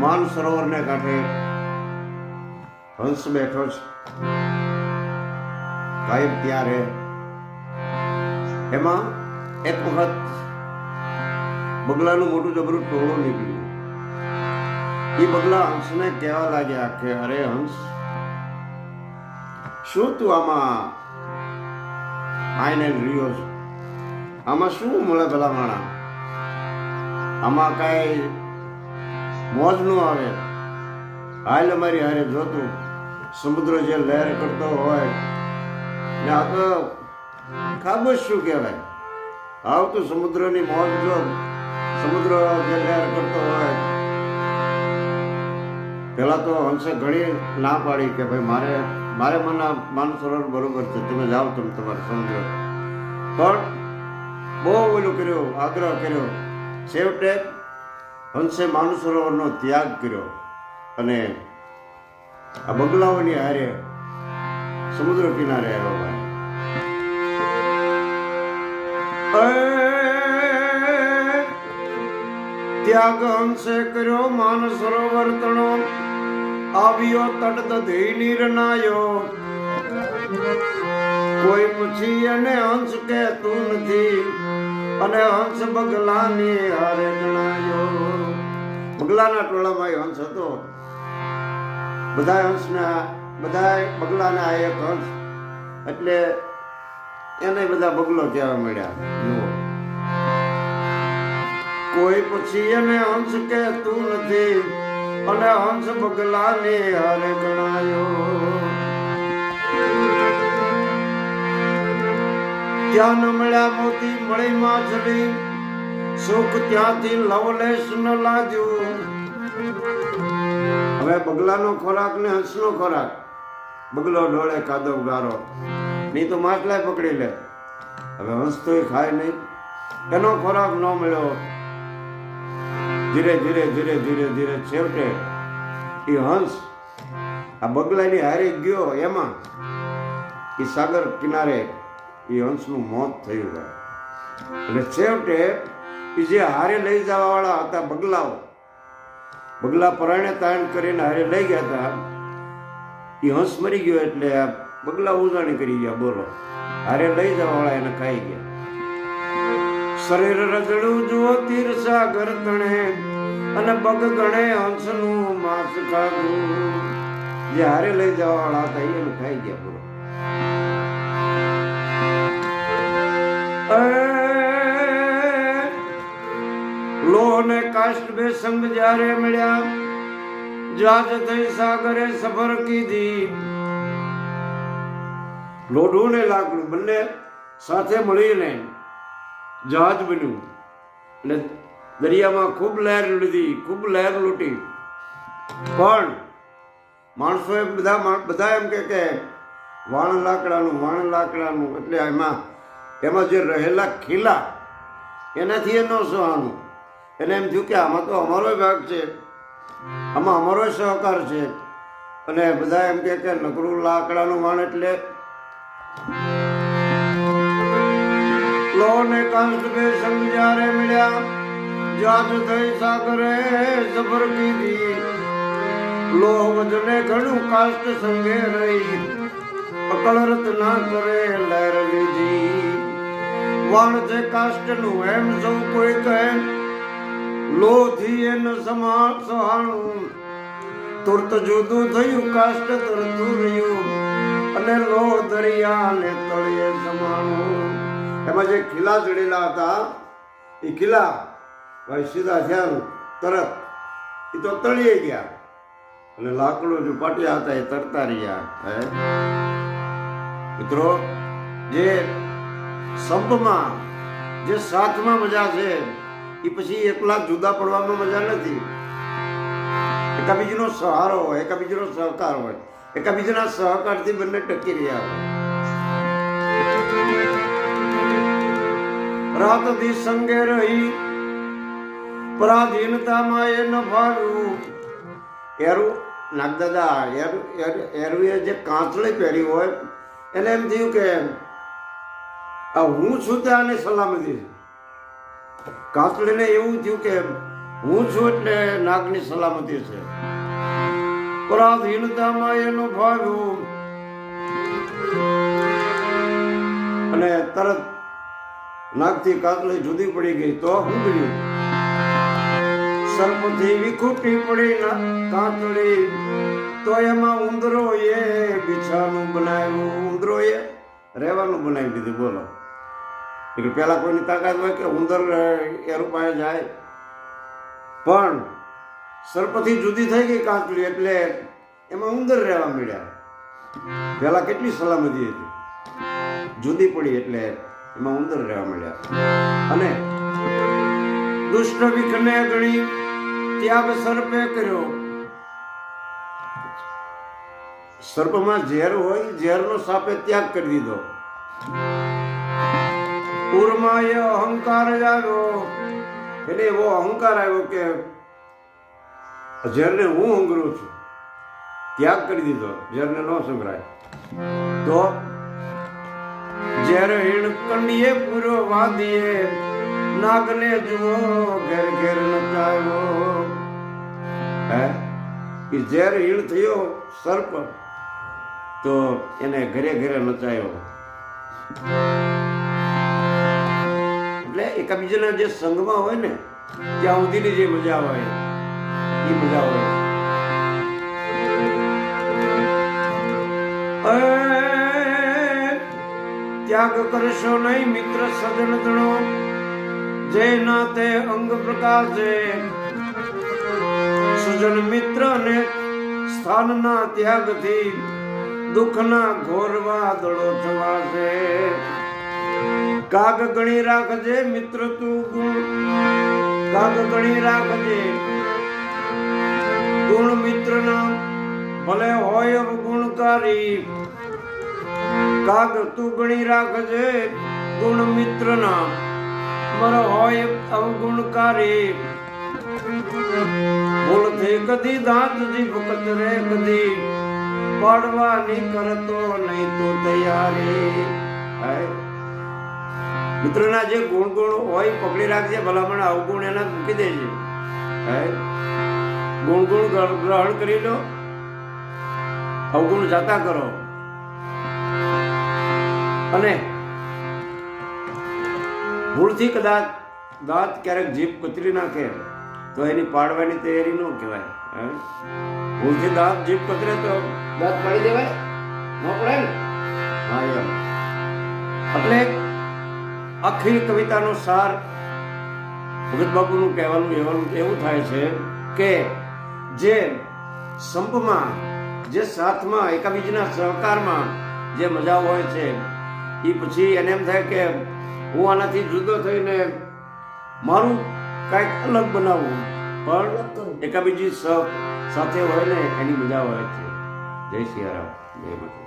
માન સરોવરને કાંઠે હંસ બેઠો છે. ભાઈ ત્યારે. એમાં એક વખત બગલાનું મોટું જબરું ટોળું નીકળ્યું. એ બગલા હંસને કહેવા લાગ્યા કે, અરે હંસ, શું તું આમાં આઈને રહ્યો છો? આમાં શું મળે ભલા માણા આમાં કાંઈ મોજ ન આવે. હાલ અમારી હારે જોતું સમુદ્ર જે લહેર કરતો હોય, ને આ તો ખાબોશ શું કહેવાય? આવ તો સમુદ્રની મોજ જો, સમુદ્ર જે લહેર કરતો હોય. પેલા તો હંસે ઘણી ના પાડી કે ભાઈ મારે મારે મને માનસરોવર બરોબર છે, તમે જાઓ તમે તમારે સમુદ્ર. પણ બહુ ઓલું કર્યું, આગ્રહ કર્યો. છેવટે હંસે માનસરોવરનો ત્યાગ કર્યો અને આ બગલાઓની હારે સમુદ્ર કિનારે આવ્યો ભાઈ. ત્યાગ હંસે કર્યો માન સરોવર તણો આવ્યો તટ દધી નિર્ણાયો કોઈ પૂછી અને હંસ કે તું નથી? અને હંસ બગલાની હારે ગણાયો બગલાના ટોળામાં એ હંસ હતો. બધા હંસના બધા બગલાના એક હંસ. એટલે એને બધા બગલો કહેવા મળ્યા કોઈ પછી એને હંસ કે તું નથી. અને હંસ બગલાને હારે ગણાયો. ન મળ્યા મોતી મળી માછલી સુખ ત્યાંથી લવલેશ ન લાગ્યું. હવે બગલાનો ખોરાક ને હંસનો ખોરાક. બગલો ડોળે કાદવ ગારો. નહીં તો માટલાય પકડી લે. હવે હંસ તો ખાય નહીં. એનો ખોરાક ન મળ્યો. ધીરે ધીરે ધીરે ધીરે ધીરે છેવટે એ હંસ આ બગલાની હારે ગયો એમાં. એ સાગર કિનારે એ હંસનું મોત થયું હોય. એટલે છેવટે એ જે હારે લઈ જવા વાળા હતા બગલાઓ, બગલા પરાણે તાણ કરીને હારે લઈ ગયા હતા, એ હંસ મરી ગયો એટલે આ બગલા ઉજાણી કરી ગયા, બોલો. હારે લઈ જવાવાળા એને ખાઈ ગયા. શરીર રજડું જુઓ તીર સાગર તણે, અને બગ ગણે હંસનું માંસ ખાધું. જે હારે લઈ જવાવાળા હતા એને ખાઈ ગયા, બોલો. બે સંગ જ્યારે મળ્યા, જાજ થઈ સાગરે સફર કીધી. લોઢું ને લાકડું બંને સાથે મળીને જહાજ બન્યું. એટલે દરિયામાં ખૂબ લહેર લીધી, ખૂબ લહેર લૂંટી. પણ માણસોએ બધા બધા એમ કે કે, વાણ લાકડાનું વાણ લાકડાનું. એટલે એમાં એમાં જે રહેલા ખીલા, એનાથી એ ન સહાનું એને એમ થયું કે આમાં તો અમારો ભાગ છે. આમાં અમારો સહકાર છે. અને બધા એમ કે કે નકરું લાકડાનું વાણ એટલે લોને કાંસ્ટ બે સમજારે મળ્યા. જાત થઈ સાગરે સફર કીધી. લોહ વજને ઘણું કાષ્ટ સંગે રહી. અકળરત ના કરે લહેર લીધી. વાણ છે કાષ્ટનું, એમ સૌ કોઈ કહે. લોથી એન સમા સહાણું. તુરત જુદું થયું, કાષ્ટ તરતું રહ્યું, અને લો દરિયાને તળિયે સમાણું. એમાં જે ખીલા ચડેલા હતા, એ ખીલા ભાઈ સીધા થયા તરત. એ તો તળીએ ગયા. અને લાકડો જે પાટિયા હતા, એ તરતા રહ્યા. હે? મિત્રો, જે સંપમાં જે સાથમાં મજા છે એ પછી એકલા જુદા પડવામાં મજા નથી. એકાબીજીનો સહારો હોય, એકાબીજીનો સહકાર હોય, એકાબીજીના સહકારથી બંને ટકી રહ્યા હોય. રાત દી સંગે રહી, પરાધીનતામાં એ ન ફાવ્યું એરું નાગદાદા એરું એરુએ જે કાંચળી પહેરી હોય, એને એમ થયું કે, આ હું છું ત્યાં સલામતી છે. કાંચળીને એવું થયું કે હું છું એટલે નાગની સલામતી છે. પરાધીનતામાં એનું ભાવ્યું અને તરત નાગથી કાતલી જુદી પડી ગઈ તો હું ગયું સર્પથી વિખૂટી પડી કાતળી તો એમાં ઉંદરો એ બિછાનું બનાવ્યું. ઉંદરો એ રહેવાનું બનાવી દીધું. બોલો. એટલે પેલા કોઈની તાકાત હોય કે ઉંદર એ રૂપાએ જાય. પણ સર્પથી જુદી થઈ ગઈ કાંકલી એટલે એમાં ઉંદર રહેવા મળ્યા. પહેલાં કેટલી સલામતી હતી? જુદી પડી એટલે એમાં ઉંદર રહેવા મળ્યા. અને દુષ્ટ વિખને ગણી ત્યાગ સર્પે કર્યો. સર્પમાં ઝેર હોય, ઝેરનો સાપે ત્યાગ કરી દીધો. પૂરમાં એ અહંકાર જ આવ્યો એટલે એવો અહંકાર આવ્યો કે ઝેરને હું હંગરું છું. ત્યાગ કરી દીધો. ઝેરને ન સંભળાય. તો ઝેર હીણ કંડીએ પૂરો વાદીએ નાગને જુઓ, ઘેર ઘેર નચાયો હે? એ ઝેર હીણ થયો સર્પ, તો એને ઘરે ઘરે નચાયો એટલે એકબીજાના જે સંગમાં હોય ને, ત્યાં સુધીની જે મજા હોય, એ મજા હોય. ત્યાગ કરશો નહીં મિત્ર સજન જણો જે નાતે અંગ પ્રકાશે. સુજન મિત્ર ને સ્થાનના ત્યાગથી દુઃખના ઘોર વાદળો છવાશે કાગ ગણી રાખજે મિત્ર તું ગુણ. કાગ ગણી રાખજે ગુણ મિત્રના. ભલે હોય ગુણકારી. કાગ તું ગણી રાખજે ગુણ મિત્રના. મર હોય અવગુણકારી ભૂલથી કદી દાંત જીભ કતરે કદી પાડવાની કરતો નહીં તો તૈયારી. હાય મિત્રના જે ગુણ ગુણ હોય, પકડી રાખજે, ભલામણ અવગુણ એના મૂકી દેજે. ગુણ ગુણ ગ્રહ- ગ્રહણ કરી લો. અવગુણ જાતા કરો. અને ભૂલથી કદાચ દાંત ક્યારેક જીભ કતરી નાખે, તો એની પાડવાની તૈયારી ન કહેવાય. ભૂલથી દાંત જીભ કતરે તો દાંત પાડી દેવાય? ન પડે ને? હા એમ એટલે આખી કવિતાનો સાર ભગત બાપુનું કહેવાનું, એવાનું એવું થાય છે કે જે સંપમાં, જે સાથમાં, એકાબીજીના સહકારમાં જે મજા હોય છે એ પછી એને એમ થાય કે હું આનાથી જુદો થઈને મારું કાંઈક અલગ બનાવવું પણ એકાબીજી સાથે હોય ને એની મજા હોય છે. જય સિયારામ. જય માતા